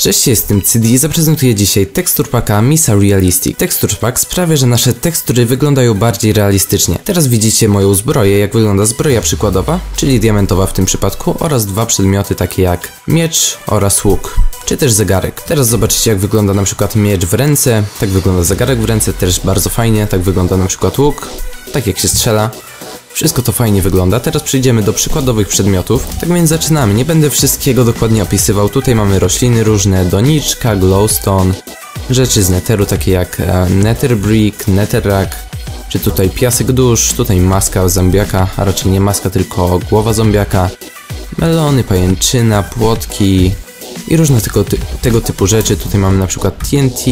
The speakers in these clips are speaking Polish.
Cześć, jestem Cydi i zaprezentuję dzisiaj tekstur packa Misa Realistic. Tekstur pack sprawia, że nasze tekstury wyglądają bardziej realistycznie. Teraz widzicie moją zbroję, jak wygląda zbroja przykładowa, czyli diamentowa w tym przypadku, oraz dwa przedmioty takie jak miecz oraz łuk czy też zegarek. Teraz zobaczycie jak wygląda na przykład miecz w ręce, tak wygląda zegarek w ręce, też bardzo fajnie, tak wygląda na przykład łuk, tak jak się strzela. Wszystko to fajnie wygląda. Teraz przejdziemy do przykładowych przedmiotów. Tak więc zaczynamy. Nie będę wszystkiego dokładnie opisywał. Tutaj mamy rośliny różne, doniczka, glowstone, rzeczy z netheru takie jak e, nether brick, netherrack, czy tutaj piasek dusz, tutaj maska zombiaka, a raczej nie maska, tylko głowa zombiaka, melony, pajęczyna, płotki i różne tego, ty tego typu rzeczy. Tutaj mamy na przykład TNT,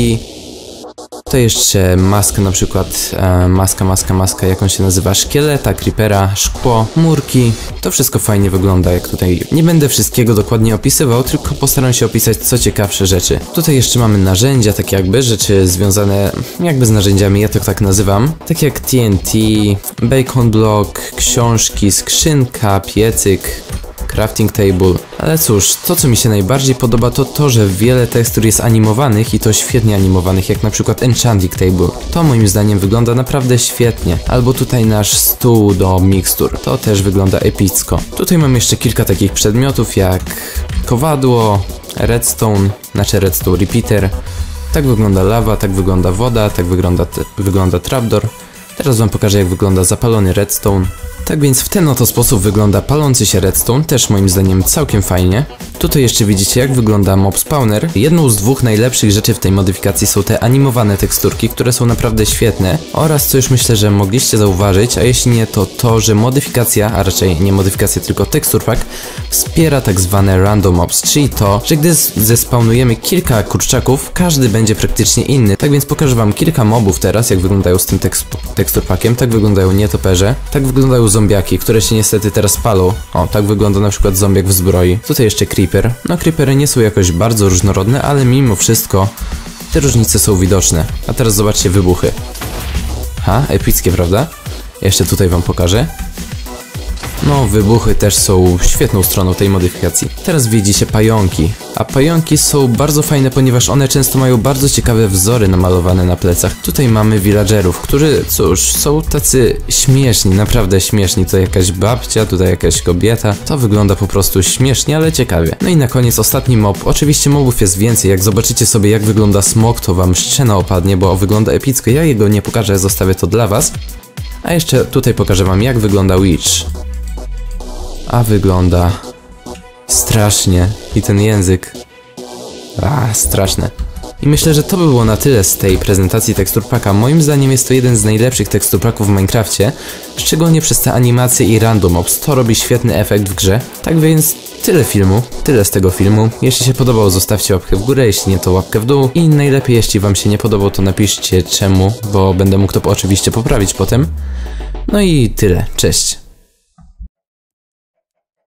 to jeszcze maska na przykład, e, maska, maska, maska, jak on się nazywa, szkieleta, creepera, szkło, murki. To wszystko fajnie wygląda, jak tutaj. Nie będę wszystkiego dokładnie opisywał, tylko postaram się opisać co ciekawsze rzeczy. Tutaj jeszcze mamy narzędzia, tak jakby, rzeczy związane jakby z narzędziami, ja to tak nazywam. Tak jak TNT, bacon block, książki, skrzynka, piecyk, crafting table. Ale cóż, to co mi się najbardziej podoba to to, że wiele tekstur jest animowanych i to świetnie animowanych, jak na przykład enchanting table. To moim zdaniem wygląda naprawdę świetnie. Albo tutaj nasz stół do mikstur. To też wygląda epicko. Tutaj mam jeszcze kilka takich przedmiotów jak kowadło, redstone, znaczy redstone repeater. Tak wygląda lawa, tak wygląda woda, tak wygląda, wygląda trapdoor. Teraz wam pokażę jak wygląda zapalony redstone. Tak więc w ten oto sposób wygląda palący się redstone, też moim zdaniem całkiem fajnie. Tutaj jeszcze widzicie jak wygląda mob spawner. Jedną z dwóch najlepszych rzeczy w tej modyfikacji są te animowane teksturki, które są naprawdę świetne oraz co już myślę, że mogliście zauważyć, a jeśli nie to to, że modyfikacja, a raczej nie modyfikacja tylko tekstur pack wspiera tak zwane random mobs, czyli to, że gdy zespawnujemy kilka kurczaków, każdy będzie praktycznie inny. Tak więc pokażę wam kilka mobów teraz, jak wyglądają z tym tekst tekstur packiem, tak wyglądają nietoperze, tak wyglądają zombiaki, które się niestety teraz palą. O, tak wygląda na przykład zombiak w zbroi. Tutaj jeszcze creeper. No creepery nie są jakoś bardzo różnorodne, ale mimo wszystko te różnice są widoczne. A teraz zobaczcie wybuchy. Ha, epickie, prawda? Jeszcze tutaj wam pokażę. No, wybuchy też są świetną stroną tej modyfikacji. Teraz widzicie pająki. A pająki są bardzo fajne, ponieważ one często mają bardzo ciekawe wzory namalowane na plecach. Tutaj mamy villagerów, którzy, cóż, są tacy śmieszni, naprawdę śmieszni. To jakaś babcia, tutaj jakaś kobieta. To wygląda po prostu śmiesznie, ale ciekawie. No i na koniec ostatni mob. Oczywiście mobów jest więcej. Jak zobaczycie sobie jak wygląda smok, to wam szczena opadnie, bo wygląda epicko. Ja jego nie pokażę, zostawię to dla was. A jeszcze tutaj pokażę wam jak wygląda Witch a wygląda strasznie. I ten język. A, straszne. I myślę, że to by było na tyle z tej prezentacji teksturpaka. Moim zdaniem jest to jeden z najlepszych teksturpaków w Minecrafcie, szczególnie przez te animacje i random ops. To robi świetny efekt w grze. Tak więc tyle filmu, tyle z tego filmu. Jeśli się podobał, zostawcie łapkę w górę, jeśli nie, to łapkę w dół. I najlepiej, jeśli wam się nie podobał, to napiszcie czemu, bo będę mógł to oczywiście poprawić potem. No i tyle. Cześć.